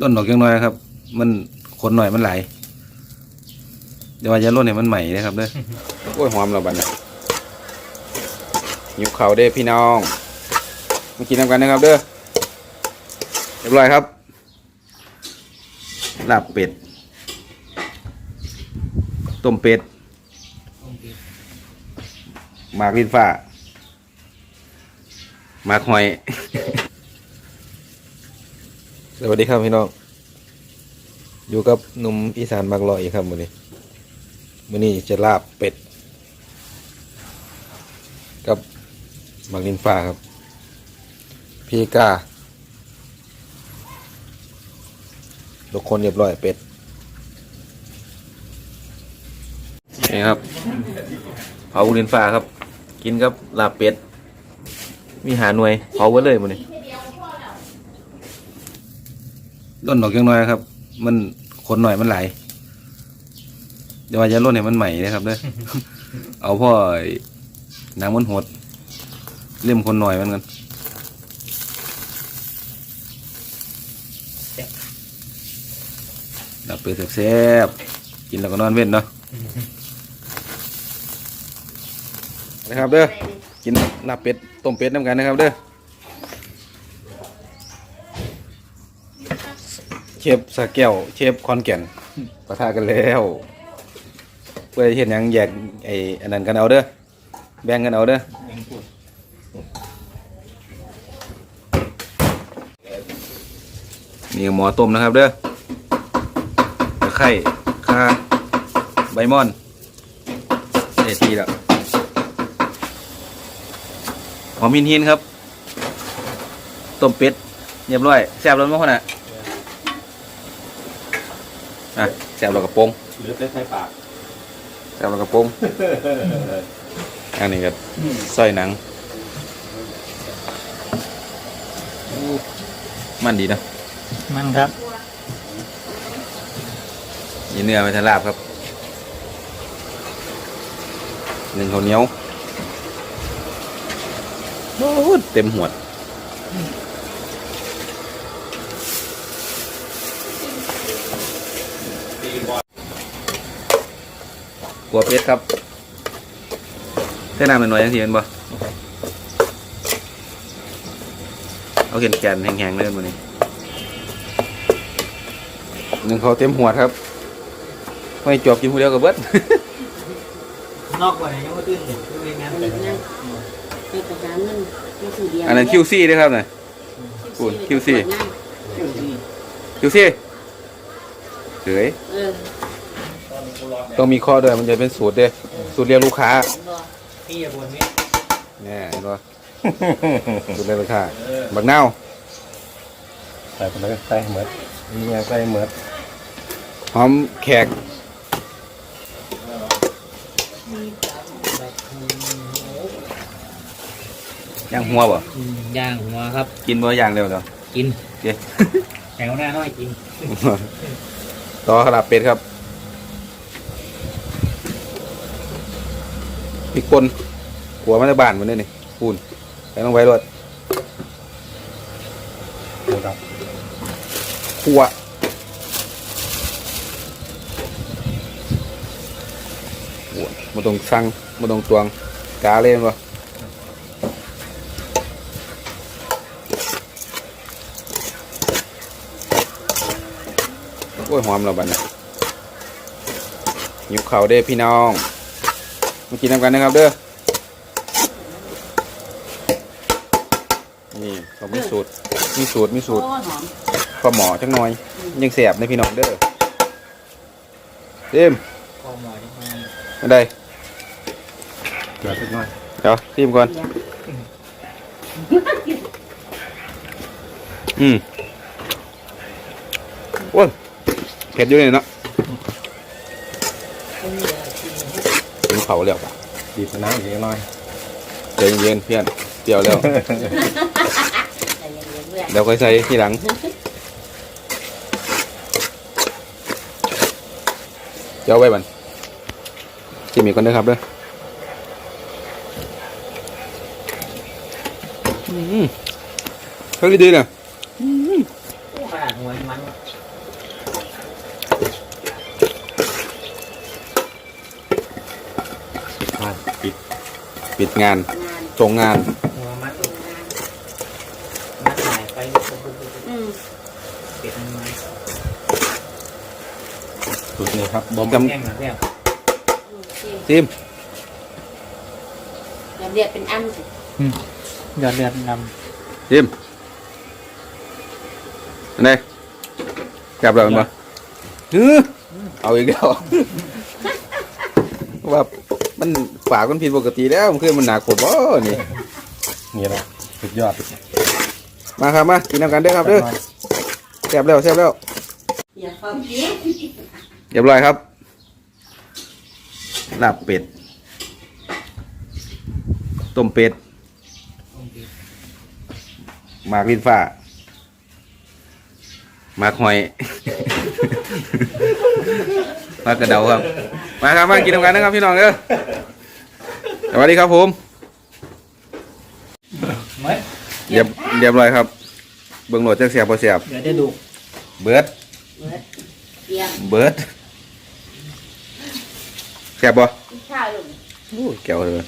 ร่นออกจังน้อยครับ มันขนหน่อยมันไหลเดี๋ยวว่าจะร่นเนี่ยมันใหม่นะครับเด้อโอ้ยหอมเราบัดนี้หิวเข่าเด้อพี่น้องมากินน้ำกันนะครับเด้อเรียบร้อยครับลาบเป็ดต้มเป็ดหมากลิ้นฟ้าหมากหอย สวัสดีครับพี่น้อง อยู่กับหนุ่มอีสานมากลอยครับมื้อนี้มื้อนี้จะลาบเป็ด กับมากลินฟ้าครับ พี่กาทุกคนเรียบร้อยเป็ดนี่ครับเผาลินฟ้าครับ กินกับลาบเป็ด มีหาหน่วยเผาไว้เลยมื้อนี้ ร่นออกจังน้อยครับ มันขนหน่อยมันไหลเดี๋ยวว่าจะร่นเนี่มันใหม่นะครับเด้อ เอาพ่อไอ้หนังมันหด เล่มคนหน่อยมันกันดับไปแซ่บๆกินแล้วก็นอนเว้นเนาะนะครับเด้อกินลาบเป็ดต้มเป็ดน้ำกันนะครับเด้อ ชฟสาแก้ว เชฟคอนแก่นปะทะกันแล้วเพื่อเห็นยังแยกไอ้อันนั้นกันเอาเด้อแบ่งกันเอาเด้อนี่หมอต้มนะครับเด้อตะไคร่ข่าใบม่อนเอทีแล้วหอมหินหินครับต้มเป็ดเรียบร้อยแซ่บแล้วมั้งคนน่ะ อะแซวเรากระโปรงเหลือแต่ใส่ปากแซวเรากระโปรงอันนี้ก็สร้อยหนังอู้มันดีนะมันครับมีเนื้อไปทะลาบครับหนึ่งข้าวเหนียวโอ้โหเต็มหว กัวเป็ดครับเส้นน้ำหน่อยๆยังทีเป็นบ่เอาเข็นแกนแห้งๆเลยมันนี้หนึ่งเขาวเต็มหัวดครับไม่จบกินผู้เดียวกับเบิดนอกกว่านี้ยังไม่ตื้นเลยคือเป็นงานอันแต่นี้นะเอกสารมันมันคือเดียวอันนั้น QC ด้วยครับน่ะคุณ QC คิวซี่เฉยเออ ต้องมีข้อด้วยมันจะเป็นสูตรเด้สูตรเรียกลูกค้าพี่อย่าบนนี้แน่เห็นปะสูตรเรียกลูกค้าบักเน่าวใส่ไปเลยใส่เหมือนมีอย่างใส่เหมือนหอมแขกย่างหัวบ่ย่างหัวครับ กินบ่ย่างเร็วเนาะกินโอเคแถวหน้าน้อยกินต่อขลับเป็ดครับ พริกป่นหัวมันจะบานมันนี่นี่ปูนใส่ลงไปรวดหมูดับขั่วโอ้ยมาตรงสั่งมาตรงตวงกาเล่นวะโอ้ยหอมเราบัดนี้หิวเขาวเด้อพี่น้อง มากินน้ำกันนะครับเด้อ นี่เขามีสูตร มีสูตร มีสูตรโอ้หอมปลาหมอจังหน่อย ยังแสบในพี่น้องเด้อเต็มข้อหมอที่มาอันใดเกลือสักหน่อยเดี๋ยวทิมก่อน อืมโอ้ยเผ็ดอยู่เลยเนาะ ถึงเขาแล้วปะบีบมะนาวอีกหน่อยใจเย็นๆเพื่อนเปรี้ยวแล้วใจเย็นๆเพื่อนเดี๋ยวค่อยใส่ทีหลังเดี๋ยวเอาไว้บันชิมอีกก่อนนะครับเด้ออืมเฮ้ยดีๆเนี่ยขนาดหัวมัน ปิดงานงานส่งงานหัวมัดทำงานมัดหายไปอืมเป็ดมันไม้สุดนี้ครับบอมแห้กำงหนักแล้วโอเคซิมแบบเรียกเป็นอันสิยอดเลือดนซิมอันไหนจับแล้วมันบ่ฮือเอาอีกแล้วว่า มันปากมันผิดปกติแล้วมันคือมันหนักปวดบ่นี่นี่แหละสุดยอดมาครับมากินน้ำกันเด้อครับเด้อแซ่บแล้วแซ่บแล้วอย่าฟังเสียงเรียบร้อยครับลาบเป็ดต้มเป็ดหมากลิ้นฟ้าหมากหอย หมากกระเดาครับ มาครับมากินน้ำกันนะครับพี่น้องเด้อสวัสดีครับผมำเมื่อเรียบเรียบร้อยครับเบิ่งโหลดจักเสียบพอเสียบเดี๋ยวได้ดูเบิร์ดเบิดเตรียมเบิร์ดแซ่บบ่กินข้าวลูกโอ้ยแก้วเลย